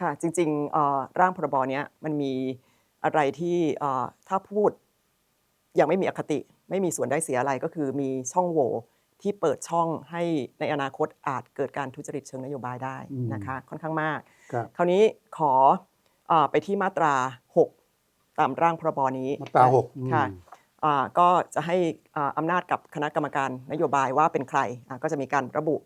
ค่ะจริงๆเอ่อร่างพรบเนี้ยมันมีอะไรที่เอ่อถ้าพูดยังไม่มีอคติ ไม่มีส่วนได้เสียอะไรก็คือมีช่องโหว่ที่เปิดช่องให้ในอนาคตอาจเกิดการทุจริตเชิงนโยบายได้อืมนะคะค่อนข้างมาก ครับคราวนี้ขอเออไปที่มาตรา 6 ตามร่างพรบนี้มาตราหกอืมค่ะอ่าก็จะให้อ่าอำนาจกับคณะกรรมการนโยบายว่าเป็นใครอ่าก็จะมีการระบุ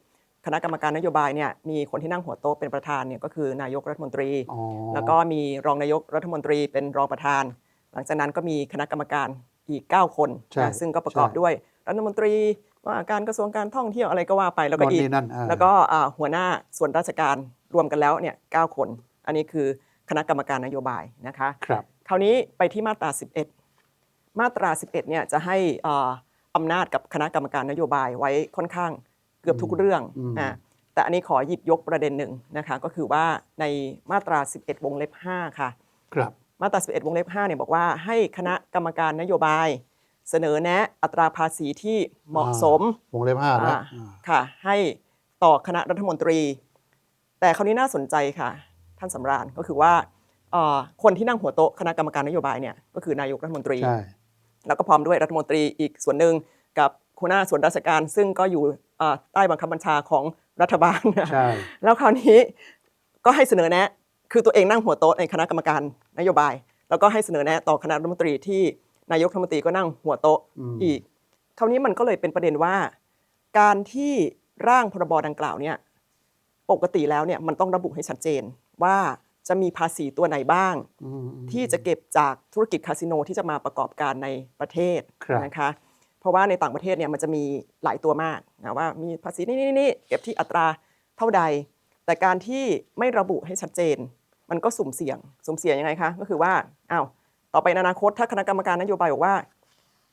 คณะกรรมการนโยบายเนี่ยมีคนที่นั่งหัวโต๊ะเป็นประธานเนี่ยก็คือนายกรัฐมนตรีอ๋อแล้วก็มีรองนายกรัฐมนตรีเป็นรองประธาน หลังจากนั้นก็มีคณะกรรมการอีก 9 คนใช่นะซึ่งก็ประกอบใช่ด้วยรัฐมนตรีว่าการกระทรวงการท่องเที่ยวอะไรก็ว่าไปแล้วก็โน่นอีกนี่นั่นอ่าแล้วก็อ่าหัวหน้าส่วนราชการรวมกันแล้วเนี่ยเคน อันนี้คือคณะกรรมการนโยบายนะคะครับคราวนี้ไปที่มาตรา 11 มาตรา 11เนี่ยจะให้อ่าอำนาจกับคณะกรรมการนโยบายไว้ค่อนข้าง เกือบทุกเรื่องอืมอ่าแต่อันนี้ขอหยิบยกประเด็นหนึ่งนะคะก็คือว่าในมาตรา 11 วงเล็บ 5 ค่ะ ครับ มาตรา 11 วงเล็บ 5 เนี่ยบอกว่าให้คณะกรรมการนโยบาย เสนอแนะอัตราภาษีที่เหมาะสมวงเล็บห้านะอ่าอ่าค่ะ ให้ต่อคณะรัฐมนตรี แต่คราวนี้น่าสนใจค่ะ ท่านสำราญก็คือว่าเอ่อคนที่นั่งหัวโต๊ะคณะกรรมการนโยบายเนี่ยก็คือนายกรัฐมนตรีใช่แล้วก็พร้อมด้วยรัฐมนตรีอีกส่วนหนึ่งกับหัวหน้าส่วนราชการซึ่งก็อยู่เอ่อ ใต้บังคับบัญชาของรัฐบาลใช่แล้วคราวนี้ก็ให้เสนอแนะ คือตัวเองนั่งหัวโต๊ะในคณะกรรมการนโยบาย แล้วก็ให้เสนอแนะต่อคณะรัฐมนตรีที่นายกรัฐมนตรีก็นั่งหัวโต๊ะอืมอีก คราวนี้มันก็เลยเป็นประเด็นว่า การที่ร่างพรบดังกล่าวเนี่ยปกติแล้วเนี่ยมันต้องระบุให้ชัดเจนว่าจะมีภาษีตัวไหนบ้างอืมอืมที่จะเก็บจากธุรกิจคาสิโนที่จะมาประกอบการในประเทศครับนะคะเพราะว่าในต่างประเทศเนี่ยมันจะมีหลายตัวมาก นะว่ามีภาษีนี่นี่นี่เก็บที่อัตราเท่าใด แต่การที่ไม่ระบุให้ชัดเจน มันก็สุ่มเสี่ยง สุ่มเสี่ยงยังไงคะ ก็คือว่าอ้าวต่อไปในอนาคตถ้าคณะกรรมการนโยบายบอกว่า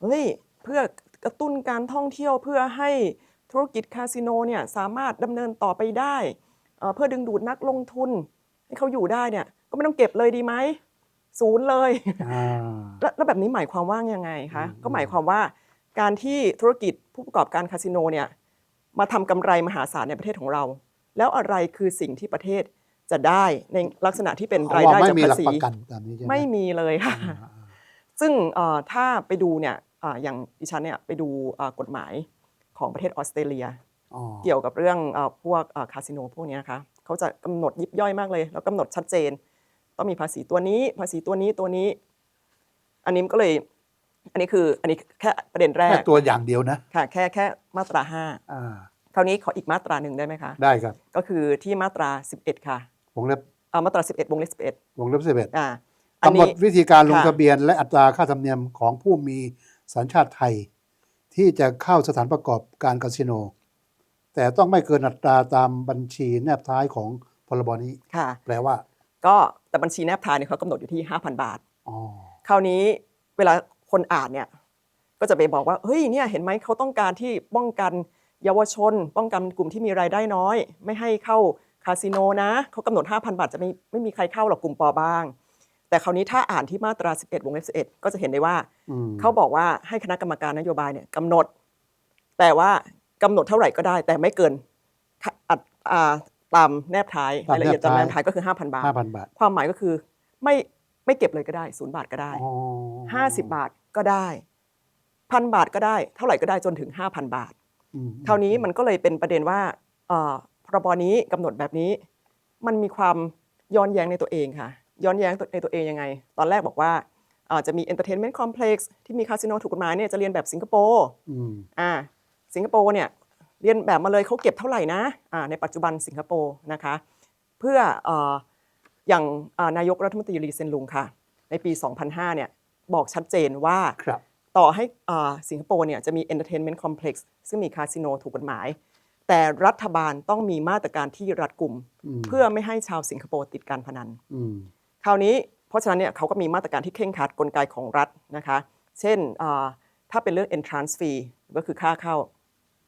เฮ้ยเพื่อกระตุ้นการท่องเที่ยวเพื่อให้ธุรกิจคาสิโนเนี่ยสามารถดำเนินต่อไปได้เอ่อเพื่อดึงดูดนักลงทุน ให้เขาอยู่ได้เนี่ยก็ไม่ต้องเก็บเลยดีไหมศูนย์เลยอ่าแล้วแล้วแบบนี้หมายความว่ายังไงคะอืมก็หมายความว่าการที่ธุรกิจผู้ประกอบการคาสิโนเนี่ย มาทำกำไรมหาศาลในประเทศของเรา แล้วอะไรคือสิ่งที่ประเทศจะได้ในลักษณะที่เป็นเขารายว่าได้ไม่จากมีหภาลักษีประกันตามนี้ใช่ไหมไม่มีเลยค่ะอ่าอ่าซึ่งเอ่อถ้าไปดูเนี่ยอ่าอย่างดิฉันเนี่ยไปดูอ่ากฎหมายของประเทศออสเตรเลียอ๋อเกี่ยวกับเรื่องเอ่อพวกคาสิโนพวกเนี้ยนะคะเขาจะกำหนดยิบย่อยมากเลย แล้วกำหนดชัดเจน ต้องมีภาษีตัวนี้ ภาษีตัวนี้ตัวนี้ อันนี้มันก็เลย อันนี้คืออันนี้แค่ประเด็นแรแค่กตัวอย่างเดียวนะค่ะแค่แค่มาตราห้าอ่าคราวนี้ขออีกมาตราหนึ่งได้ไหมคะ ได้ครับ ก็คือที่มาตรา 11 ค่ะวงเล็บอ่ามาตรา 11 วงเล็บ11 วงเล็บสิบเอ็ดอ่าอันกำหนนี้ดวิธีการลงค่ะทะเบียน และอัตราค่าธรรมเนียมของผู้มีสัญชาติไทย ที่จะเข้าสถานประกอบการคาสิโน แต่ต้องไม่เกินอัตราตามบัญชีแนบท้ายของพรบนี้ค่ะ แปลว่า ก็แต่บัญชีแนบท้ายเนี่ยเขากำหนดอยู่ที่ 5,000 บาทอ๋อคราวนี้เวลา คนอ่านเนี่ยก็จะไปบอกว่าเฮ้ยเนี่ยเห็นไหมเขาต้องการที่ป้องกันเยาวชน ป้องกันกลุ่มที่มีรายได้น้อย ไม่ให้เข้าคาสิโนนะเขากำหนด 5,000 บาทจะไม่ไม่มีใครเข้าหรอกกลุ่มปอบ้าง แต่คราวนี้ถ้าอ่านที่มาตรา 11 วงเล็บ11 ก็จะเห็นได้ว่าอืมเขาบอกว่าให้คณะกรรมการนโยบายเนี่ยกำหนด แต่ว่ากำหนดเท่าไหร่ก็ได้ แต่ไม่เกินค่ะอัดอ่าตามแนบท้ายรายละเอียดตามแนบท้ายก็คือ 5,000บาทห้าพันบาท ความหมายก็คือไม่ไม่เก็บเลยก็ได้ศูนย์บาทก็ได้อ๋อห้าสิบบาท ก็ได้พันบาทก็ได้เท่าไหร่ก็ได้จนถึง 5,000 บาทอืมคราวนี้มันก็เลยเป็นประเด็นว่าเอ่อพรบนี้กำหนดแบบนี้ มันมีความย้อนแย้งในตัวเองค่ะ ย้อนแย้งในตัวเองยังไง ตอนแรกบอกว่าเอ่อจะมี entertainment complex ที่มีคาสิโนถูกกฎหมายเนี่ยจะเรียนแบบสิงคโปร์อืมอ่าสิงคโปร์เนี่ยเรียนแบบมาเลยเขาเก็บเท่าไหร่นะอ่าในปัจจุบันสิงคโปร์นะคะ เพื่อเอ่ออย่างอ่านายกรัฐมนตรีลีเซนลุงค่ะ ในปี 2005เนี่ย บอกชัดเจนว่าครับต่อให้อ่าสิงคโปร์เนี่ยจะมี entertainment complex ซึ่งมีคาสิโนถูกกฎหมาย แต่รัฐบาลต้องมีมาตรการที่รัดกุมอืมเพื่อไม่ให้ชาวสิงคโปร์ติดการพนันอืมคราวนี้เพราะฉะนั้นเนี่ยเขาก็มีมาตรการที่เคร่งครัดกลไกของรัฐนะคะ เช่นอ่าถ้าเป็นเรื่อง entrance fee ก็คือค่าเข้า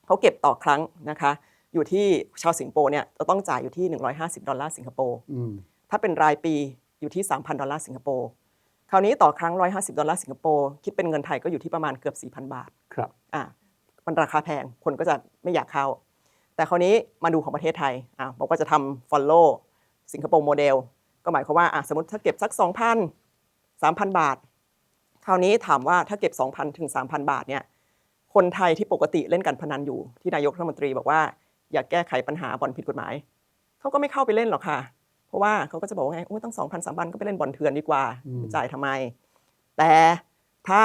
เขาเก็บต่อครั้งนะคะ อยู่ที่ชาวสิงคโปร์เนี่ยจะต้องจ่ายอยู่ที่ 150 ดอลลาร์สิงคโปร์อืมถ้าเป็นรายปีอยู่ที่ 3,000 ดอลลาร์สิงคโปร์ คราวนี้ต่อครั้ง 150 ดอลลาร์สิงคโปร์คิดเป็นเงินไทยก็อยู่ที่ประมาณเกือบ 4,000 บาทครับอะมันราคาแพงคนก็จะไม่อยากเข้า แต่คราวนี้มาดูของประเทศไทยอะบอกว่าจะทำ follow สิงคโปร์โมเดลก็หมายความว่าอะสมมติถ้าเก็บสัก 2,000 3,000 บาท คราวนี้ถามว่าถ้าเก็บ 2,000 ถึง 3,000 บาทเนี่ยคนไทยที่ปกติเล่นการพนันอยู่ที่นายกรัฐมนตรีบอกว่าอยากแก้ไขปัญหาบ่อนผิดกฎหมายเขาก็ไม่เข้าไปเล่นหรอกค่ะเพ ราะว่าเขาก็จะบอกว่าไงโอ้ยตั้ง2,000 3,000ก็ไปเล่นบ่อนเถื่อนดีกว่าอืมจ่ายทำไม แต่ถ้า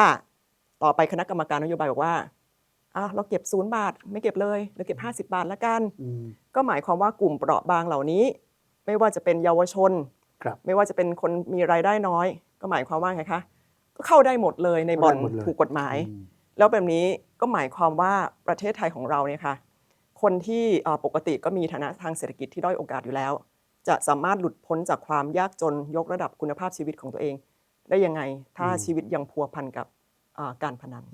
ต่อไปคณะกรรมการนโยบายบอกว่าอะเราเก็บศูนย์บาท ไม่เก็บเลยเราเก็บ50บาทละกันอืมก็หมายความว่ากลุ่มเปราะบางเหล่านี้ ไม่ว่าจะเป็นเยาวชนครับไม่ว่าจะเป็นคนมีรายได้น้อย ก็หมายความว่าไงคะก็เข้าได้หมดเลยในบ่อนเข้าได้หมดเลยถูกกฎหมายอืมแล้วแบบนี้ก็หมายความว่าประเทศไทยของเราเนี่ยค่ะคนที่เอ่อปกติก็มีฐานะทางเศรษฐกิจที่ด้อยโอกาสอยู่แล้ว จะสามารถหลุดพ้นจากความยากจนยกระดับคุณภาพชีวิตของตัวเอง ได้ยังไงถ้าชีวิตยังพัวพันกับการพนัน